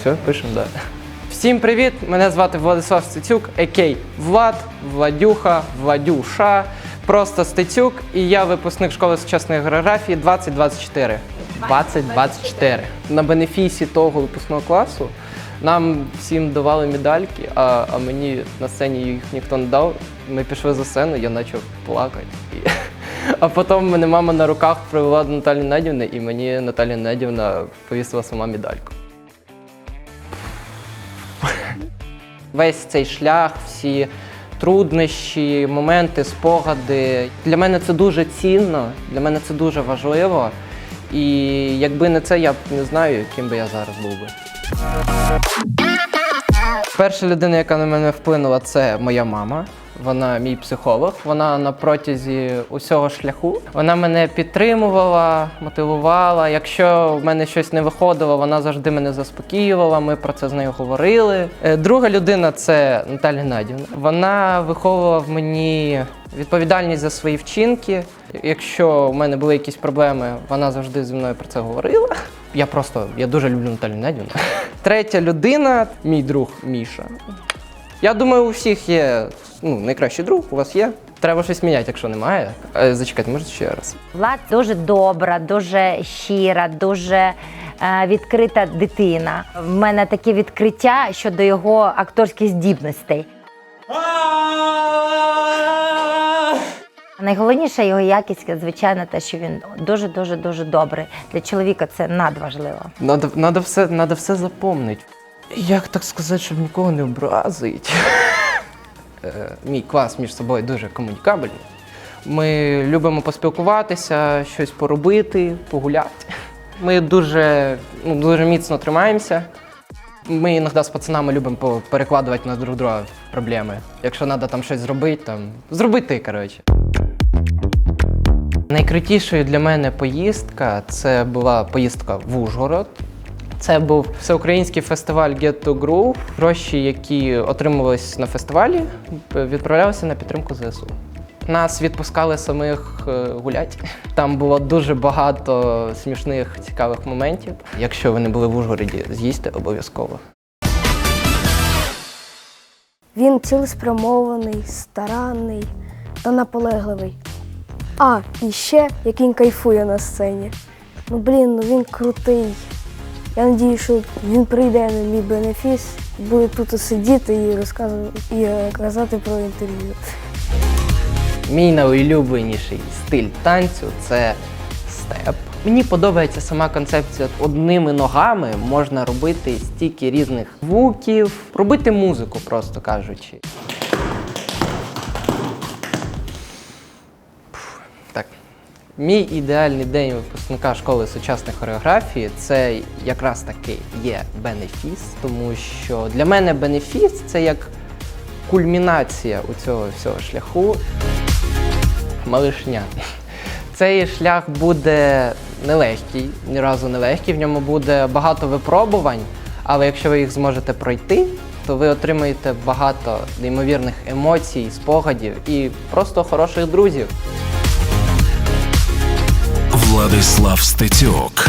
Все, пишемо, да. Всім привіт! Мене звати Владислав Стецюк, екей Влад, Владюха, Владюша, просто Стецюк, і я випускник школи сучасної географії 2024. 2024. На бенефісі того випускного класу нам всім давали медальки, а, а мені на сцені їх ніхто не дав. Ми пішли за сцену, я почав плакати. І... А потім мене мама на руках привела до Наталі Недівни, і мені Наталя Недівна повісила сама медальку. Весь цей шлях, всі труднощі, моменти, спогади. Для мене це дуже цінно, для мене це дуже важливо. І якби не це, я б не знаю, ким би я зараз був би. Перша людина, яка на мене вплинула, це моя мама. Вона мій психолог. Вона на протязі усього шляху. Вона мене підтримувала, мотивувала. Якщо в мене щось не виходило, вона завжди мене заспокоювала. Ми про це з нею говорили. Е, Друга людина це Наталя Надівна. Вона виховувала в мені відповідальність за свої вчинки. Якщо в мене були якісь проблеми, вона завжди зі мною про це говорила. Я просто я дуже люблю Наталю Надівну. Третя людина, мій друг Міша. Я думаю, у всіх є ну, найкращий друг, у вас є. Треба щось міняти, якщо немає. Е, Зачекайте, може ще раз. Влад дуже добра, дуже щира, дуже е, відкрита дитина. В мене таке відкриття щодо його акторських здібностей. Найголовніша його якість, звичайно, те, що він дуже дуже дуже добрий. Для чоловіка це надважливо. Надо, надо, все, надо все запомнити. Як так сказати, щоб нікого не образить? Е, Мій клас між собою дуже комунікабельний. Ми любимо поспілкуватися, щось поробити, погуляти. Ми дуже, ну, дуже міцно тримаємося. Ми іноді з пацанами любимо перекладувати на друг друга проблеми. Якщо треба там щось зробити, там зроби коротше. Найкрутішою для мене поїздка це була поїздка в Ужгород. Це був всеукраїнський фестиваль Get to Groove. Гроші, які отримувались на фестивалі, відправлялися на підтримку ЗСУ. Нас відпускали самих е, гулять. Там було дуже багато смішних, цікавих моментів. Якщо ви не були в Ужгороді, з'їсти обов'язково. Він цілеспрямований, старанний та наполегливий. А, і ще як він кайфує на сцені. Ну блін, ну він крутий. Я надію, що він прийде на мій бенефіс, буде тут сидіти і розказувати і е, казати про інтерв'ю. Мій найулюбленіший стиль танцю це степ. Мені подобається сама концепція. Одними ногами можна робити стільки різних звуків, робити музику, просто кажучи. Так. Мій ідеальний день випускника школи сучасної хореографії це якраз таки є бенефіс, тому що для мене бенефіс це як кульмінація у цього всього шляху малишня. Цей шлях буде нелегкий, ні разу не легкий. В ньому буде багато випробувань, але якщо ви їх зможете пройти, то ви отримаєте багато неймовірних емоцій, спогадів і просто хороших друзів. Владислав Стецюк